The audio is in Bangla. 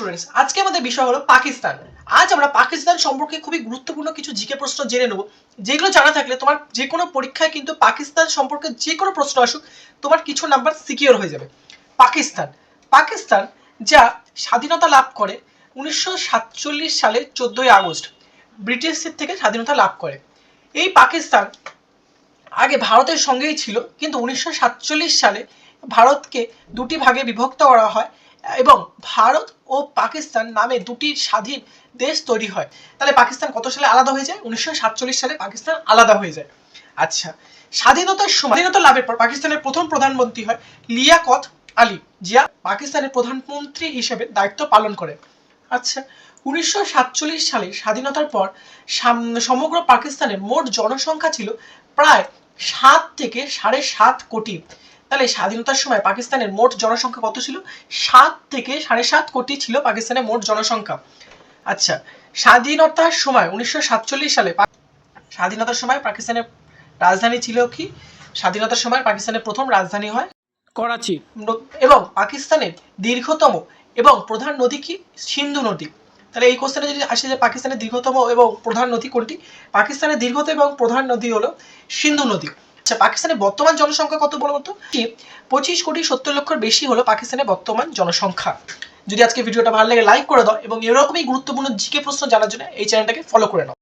স্টুডেন্টস আজকে আমাদের বিষয় হলো পাকিস্তান। আজ আমরা পাকিস্তান সম্পর্কে খুবই গুরুত্বপূর্ণ কিছু জিকে প্রশ্ন জেনে নেব। যেগুলো জানা থাকলে তোমার যে কোনো পরীক্ষায় কিন্তু পাকিস্তান সম্পর্কে যে কোনো প্রশ্ন আসুক, তোমার কিছু নাম্বার সিকিওর হয়ে যাবে। পাকিস্তান পাকিস্তান যা স্বাধীনতা লাভ করে উনিশশো সাতচল্লিশ সালের চোদ্দোই আগস্ট ব্রিটিশদের থেকে স্বাধীনতা লাভ করে। এই পাকিস্তান আগে ভারতের সঙ্গেই ছিল, কিন্তু উনিশশো সাতচল্লিশ সালে ভারতকে দুটি ভাগে বিভক্ত করা হয় এবং ভারত ও পাকিস্তান নামে দুটি স্বাধীন দেশ তৈরি হয়। তাহলে পাকিস্তান কত সালে আলাদা হয়ে যায়? উনিশশো সাতচল্লিশ সালে পাকিস্তান আলাদা হয়ে যায়। আচ্ছা স্বাধীনতার স্বাধীনতা লাভের পর পাকিস্তানের প্রথম প্রধানমন্ত্রী হয় লিয়াকত আলী জিয়া পাকিস্তানের প্রধানমন্ত্রী হিসেবে দায়িত্ব পালন করেন। আচ্ছা উনিশশো সাতচল্লিশ সালে স্বাধীনতার পর সমগ্র পাকিস্তানের মোট জনসংখ্যা ছিল প্রায় সাত থেকে সাড়ে সাত কোটি। তাহলে স্বাধীনতার সময় পাকিস্তানের মোট জনসংখ্যা কত ছিল? সাত থেকে সাড়ে সাত কোটি ছিল পাকিস্তানের মোট জনসংখ্যা। আচ্ছা স্বাধীনতার সময় উনিশশো সাতচল্লিশ সালে স্বাধীনতার সময় পাকিস্তানের রাজধানী ছিল কি? স্বাধীনতার সময় পাকিস্তানের প্রথম রাজধানী হয়? করাচি। এবং পাকিস্তানের দীর্ঘতম এবং প্রধান নদী কি? সিন্ধু নদী। তাহলে এই কোশ্চেনে যদি আসে যে পাকিস্তানের দীর্ঘতম এবং প্রধান নদী কোনটি? পাকিস্তানের দীর্ঘতম এবং প্রধান নদী হলো সিন্ধু নদী। আচ্ছা পাকিস্তানের বর্তমান জনসংখ্যা কত বলো তো পঁচিশ কোটি সত্তর লক্ষর বেশি হলো পাকিস্তানের বর্তমান জনসংখ্যা। যদি আজকে ভিডিওটা ভালো লাগে লাইক করে দাও এবং এরকমই গুরুত্বপূর্ণ জিকে প্রশ্ন জানার জন্য এই চ্যানেলটাকে ফলো করে নাও।